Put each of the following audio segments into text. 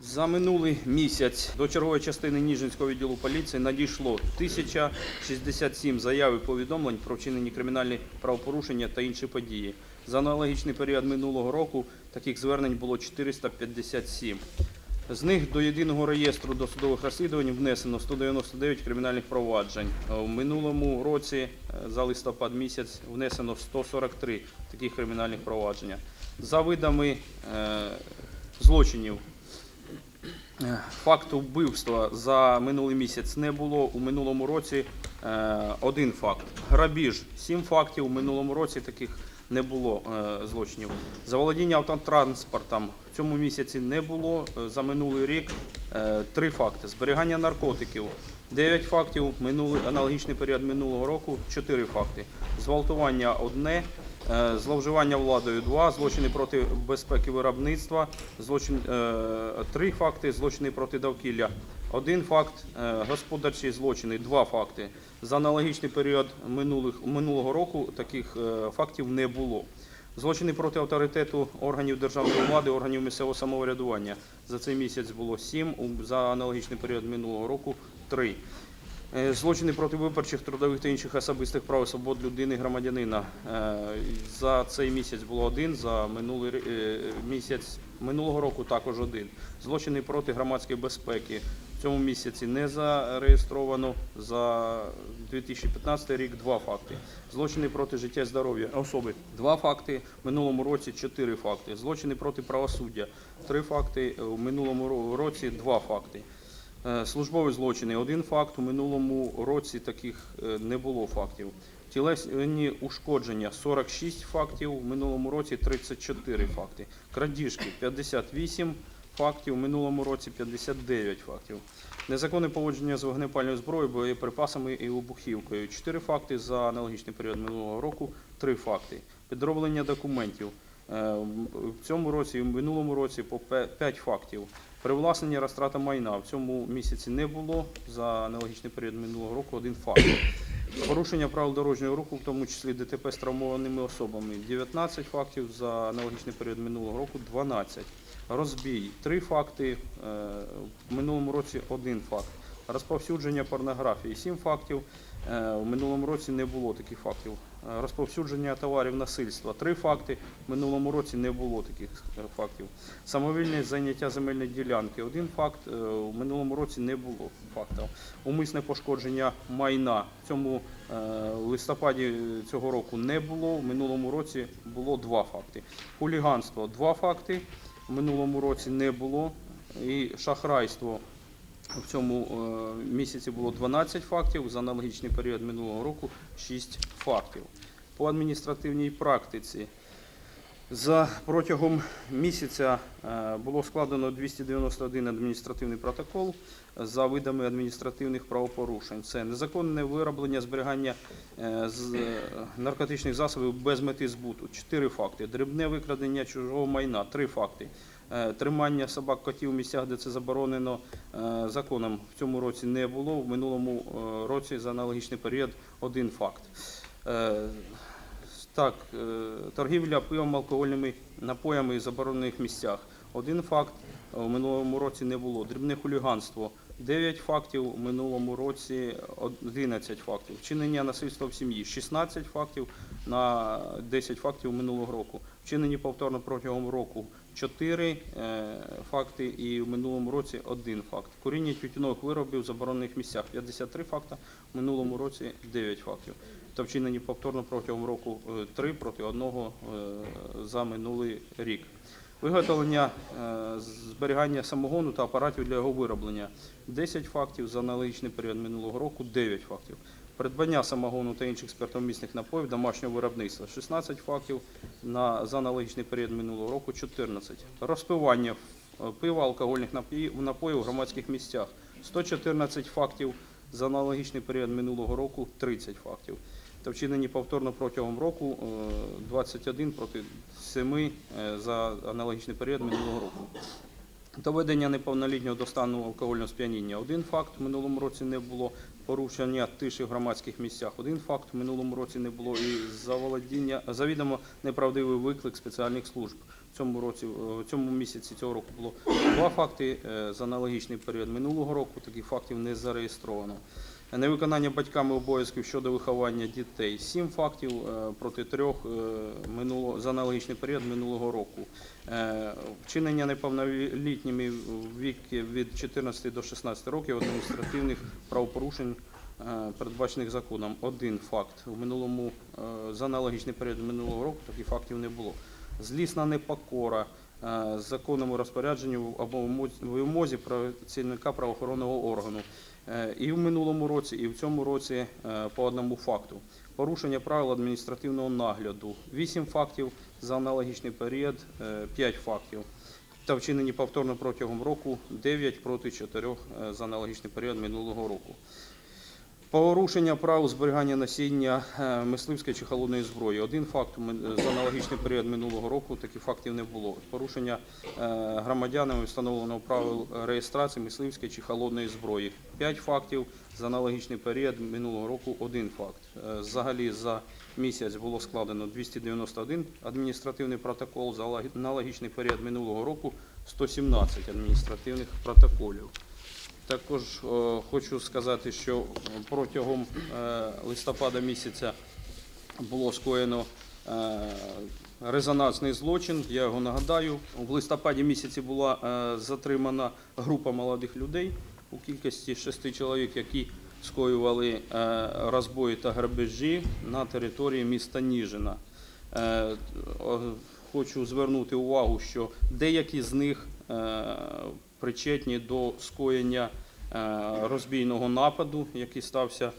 За минулий місяць до чергової частини Ніжинського відділу поліції надійшло 1067 заяв і повідомлень про вчинені кримінальні правопорушення та інші події. За аналогічний період минулого року таких звернень було 457. З них до єдиного реєстру досудових розслідувань внесено 199 кримінальних проваджень. В минулому році е, за листопад місяць внесено 143 таких кримінальних провадження. За видами е, злочинів Е, Факту вбивства за минулий місяць не було. У минулому році один факт. Грабіж сім фактів. У минулому році таких не було е, злочинів. Заволодіння автотранспортом в цьому місяці не було. Е, За минулий рік е, три факти. Зберігання наркотиків 9 фактів. Минулий аналогічний період минулого року 4 факти. Зґвалтування одне. Е, Зловживання владою 2, злочини проти безпеки виробництва, злочин, е, факти, злочини проти довкілля, 1 факт, е, господарчі злочини, 2 факти. За аналогічний період минулих, минулого року таких е, фактів не було. Злочини проти авторитету органів державної влади, органів місцевого самоврядування. За цей місяць було 7, за аналогічний період минулого року 3. Е, Злочини проти виборчих, трудових та інших особистих прав і свобод людини, громадянина. За цей місяць було один, за минулий місяць минулого року також один. Злочини проти громадської безпеки. В цьому місяці не зареєстровано. За 2015 рік два факти. Злочини проти життя і здоров'я особи два факти. В минулому році чотири факти. Злочини проти правосуддя три факти. У минулому році два факти. Е, Службові злочини один факт. У минулому році таких е, не було фактів. Тілесні ушкодження 46 фактів, у минулому році 34 факти. Крадіжки 58 фактів, у минулому році 59 фактів. Незаконне поводження з вогнепальною зброєю, боєприпасами і вибухівкою 4 факти за аналогічний період минулого року, 3 факти. Підроблення документів. Е, В цьому році і в минулому році по 5 фактів. Привласнення розтрата майна в цьому місяці не було. За аналогічний період минулого року один факт. Порушення правил дорожнього руху, в тому числі ДТП з травмованими особами 19 фактів, за аналогічний період минулого року 12. Розбій 3 факти, е, в минулому році 1 факт. Розповсюдження порнографії 7 фактів. Е, В минулому році не було таких фактів. Е, Розповсюдження товарів насильства 3 факти. В минулому році не було таких е, фактів. Самовільне заняття земельної ділянки один факт. е, В минулому році не було фактів. Умисне пошкодження майна в цьому е, листопаді цього року не було. В минулому році було два факти. Хуліганство два факти. В минулому році не було. І шахрайство в цьому е, місяці було 12 фактів, за аналогічний період минулого року 6 фактів. По адміністративній практиці за протягом місяця е, було складено 291 адміністративний протокол за видами адміністративних правопорушень. Це незаконне вироблення, зберігання е, з- е, наркотичних засобів без мети збуту 4 факти, дрібне викрадення чужого майна 3 факти. Е, Тримання собак котів в місцях, де це заборонено е, законом, в цьому році не було. В минулому е, році за аналогічний період один факт. Так, торгівля пивом, алкогольними напоями в заборонених місцях. Один факт в минулому році не було. Дрібне хуліганство 9 фактів, в минулому році 11 фактів. Вчинення насильства в сім'ї 16 фактів на 10 фактів минулого року. Вчинені повторно протягом року 4 е, факти і в минулому році 1 факт. Куріння тютюнових виробів в заборонених місцях 53 факти, в минулому році 9 фактів. Та вчинені повторно протягом року 3 проти 1 за минулий рік. Виготовлення е, зберігання самогону та апаратів для його вироблення 10 фактів за аналогічний період минулого року 9 фактів. Придбання самогону та інших спиртомісних напоїв домашнього виробництва 16 фактів на за аналогічний період минулого року 14. Розпивання е, пива, алкогольних напоїв, напоїв у громадських місцях 114 фактів за аналогічний період минулого року 30 фактів. Та вчинені повторно протягом року е, 21 проти 7 е, за аналогічний період минулого року. Доведення неповнолітнього до стану алкогольного сп'яніння. Один факт в минулому році не було. порушення тиші в громадських місцях. Один факт в минулому році не було і завідомо неправдивий виклик спеціальних служб. В цьому році, в цьому місяці цього року було два факти е, за аналогічний період минулого року. Таких фактів не зареєстровано. Невиконання батьками обов'язків щодо виховання дітей. Сім фактів е, проти трьох е, за аналогічний період минулого року. Е, Вчинення неповнолітніми в віки від 14 до 16 років адміністративних правопорушень, передбачених законом. Один факт. У минулому, за аналогічний період минулого року таких фактів не було. Злісна непокора законному розпорядженню або вимозі працівника правоохоронного органу. Е, І в минулому році, і в цьому році е, по одному факту. Порушення правил адміністративного нагляду. 8 фактів за аналогічний період, 5 фактів. Та вчинені повторно протягом року 9 проти 4 за аналогічний період минулого року. Порушення правил зберігання насіння е, мисливської чи холодної зброї. Один факт ми- за аналогічний період минулого року таких фактів не було. Порушення е, громадянами встановленого правил реєстрації мисливської чи холодної зброї. П'ять фактів за аналогічний період минулого року. Один факт. Е, Взагалі за місяць було складено 291 адміністративний протокол. За аналогічний період минулого року 117 адміністративних протоколів. Також е, хочу сказати, що протягом е, листопада місяця було скоєно е, резонансний злочин. Я його нагадаю. В листопаді місяці була затримана група молодих людей у кількості шести чоловік, які скоювали розбої та грабежі на території міста Ніжина. Хочу звернути увагу, що деякі з них причетні до скоєння розбійного нападу, який стався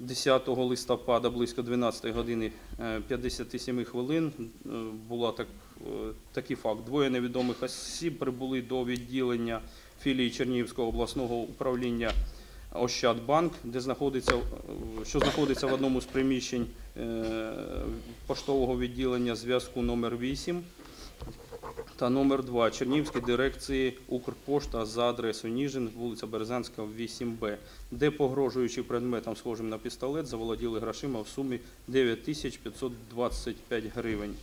10 листопада близько 12 години е, 57 хвилин. Е, Була так, е, такий факт. Двоє невідомих осіб прибули до відділення філії Чернігівського обласного управління Ощадбанк, де знаходиться, е, що знаходиться в одному з приміщень е, поштового відділення зв'язку номер 8 та номер 2 Чернігівської дирекції Укрпошта за адресою Ніжин, вулиця Березанська, 8Б, де погрожуючи предметом, схожим на пістолет, заволоділи грошима в сумі 9525 гривень.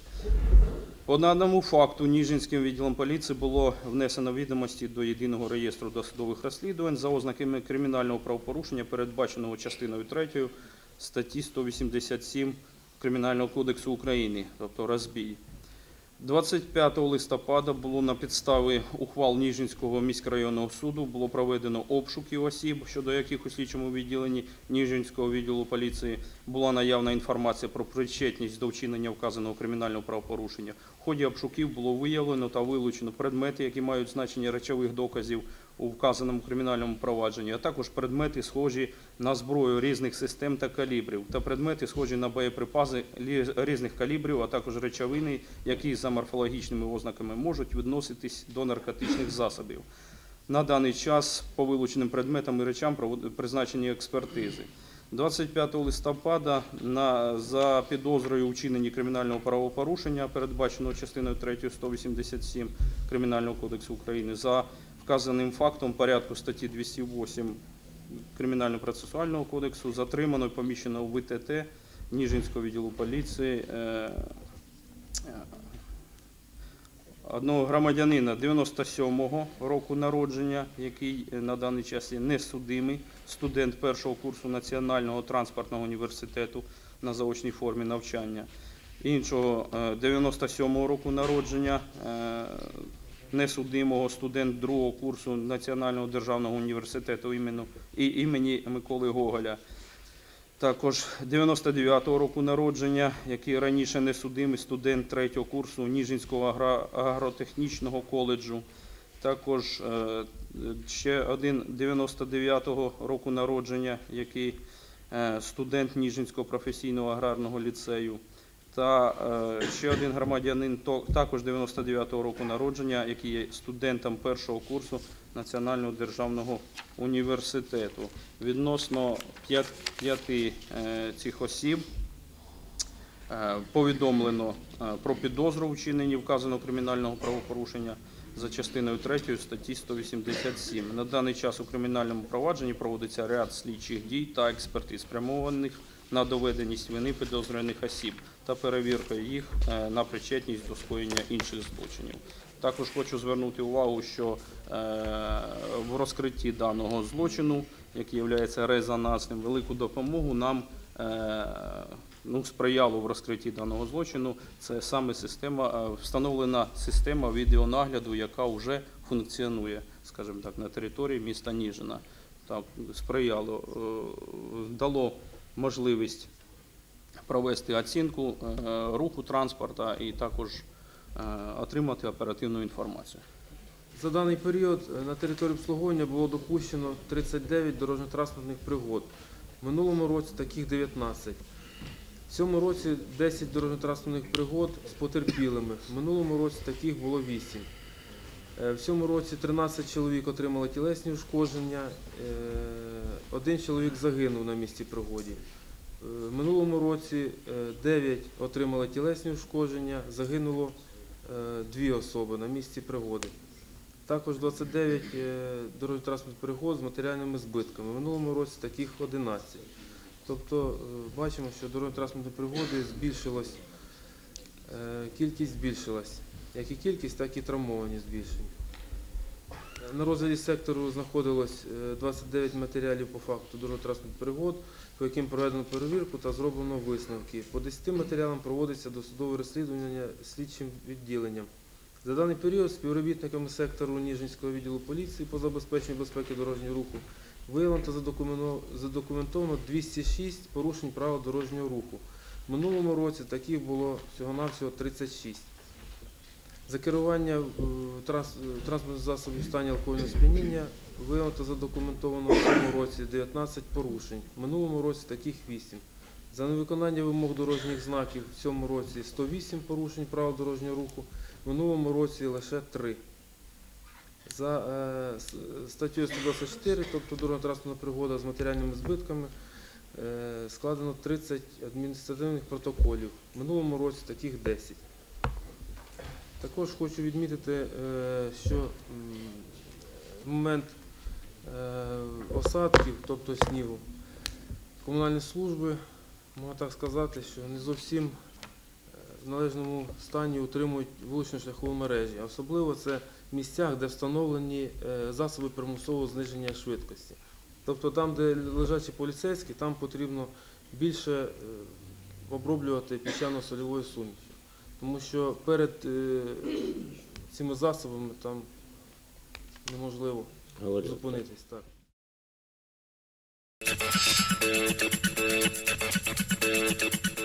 По даному факту Ніжинським відділом поліції було внесено відомості до єдиного реєстру досудових розслідувань за ознаками кримінального правопорушення, передбаченого частиною 3 статті 187 Кримінального кодексу України, тобто розбій. 25 листопада було на підставі ухвал Ніжинського міськрайонного суду було проведено обшуки осіб, щодо яких у слідчому відділенні Ніжинського відділу поліції була наявна інформація про причетність до вчинення вказаного кримінального правопорушення. В ході обшуків було виявлено та вилучено предмети, які мають значення речових доказів у вказаному кримінальному провадженні, а також предмети, схожі на зброю різних систем та калібрів, та предмети, схожі на боєприпаси різних калібрів, а також речовини, які за морфологічними ознаками можуть відноситись до наркотичних засобів. На даний час по вилученим предметам і речам призначені експертизи. 25 листопада на, за підозрою у кримінального правопорушення, передбаченого частиною 3 187 Кримінального кодексу України, за вказаним фактом порядку статті 208 Кримінального процесуального кодексу затримано і поміщено у ВТТ Ніжинського відділу поліції е, е, одного громадянина 97-го року народження, який е, на даний час є несудимий, студент першого курсу Національного транспортного університету на заочній формі навчання. Іншого е, 97-го року народження, несудимого студент другого курсу Національного державного університету імені, Миколи Гоголя. Також 99-го року народження, який раніше несудимий студент третього курсу Ніжинського агротехнічного коледжу. Також е, ще один 99-го року народження, який е, студент Ніжинського професійного аграрного ліцею. Та е, ще один громадянин також 99-го року народження, який є студентом першого курсу Національного державного університету. Відносно п'яти е, цих осіб е, повідомлено про підозру в вчиненні вказаного кримінального правопорушення. за частиною 3 статті 187. На даний час у кримінальному провадженні проводиться ряд слідчих дій та експертиз, спрямованих на доведеність вини підозрюваних осіб та перевірка їх е, на причетність до скоєння інших злочинів. Також хочу звернути увагу, що е, в розкритті даного злочину, який є резонансним, велику допомогу нам е, ну, сприяло в розкритті даного злочину. Це саме система, встановлена система відеонагляду, яка вже функціонує, скажімо так, на території міста Ніжина. Так, сприяло, дало можливість провести оцінку е, руху транспорта і також е, отримати оперативну інформацію. За даний період е, на території обслуговування було допущено 39 дорожньо-транспортних пригод. В минулому році таких 19. В цьому році 10 дорожньо-транспортних пригод з потерпілими. В минулому році таких було 8. Е, В цьому році 13 чоловік отримали тілесні ушкодження, один чоловік загинув на місці пригоді. Е, В минулому році 9 отримали тілесні ушкодження, загинуло е, дві особи на місці пригоди. Також 29 е, дорожньо-транспортних пригод з матеріальними збитками. В минулому році таких 11. Тобто е, бачимо, що дорожньо-транспортні пригоди збільшилось, е, кількість збільшилась. Як і кількість, так і травмовані збільшені. На розгляді сектору знаходилось е, 29 матеріалів по факту дорожньо-транспортних пригод, по яким проведено перевірку та зроблено висновки. По 10 матеріалам проводиться досудове розслідування слідчим відділенням. За даний період співробітниками сектору Ніжинського відділу поліції по забезпеченню безпеки дорожнього руху виявлено та задокументовано 206 порушень правил дорожнього руху. В минулому році таких було всього-навсього 36. За керування е, е, транспортних засобів в стані алкогольного сп'яніння виявлено задокументовано в цьому році 19 порушень. В минулому році таких 8. За невиконання вимог дорожніх знаків в цьому році 108 порушень правил дорожнього руху, в минулому році лише 3. За е, статтею 124, тобто дорожньо-транспортна пригода з матеріальними збитками, складено 30 адміністративних протоколів. В минулому році таких 10. Також хочу відмітити, е, що в момент е, осадків, тобто снігу, комунальні служби, можна так сказати, що не зовсім е, в належному стані утримують вуличну шляхову мережі. Особливо це в місцях, де встановлені засоби примусового зниження швидкості. Тобто там, де лежачі поліцейські, там потрібно більше оброблювати піщано-сольовою сумішю тому що перед е, цими засобами там неможливо Говорю. зупинитись. Так. Thank.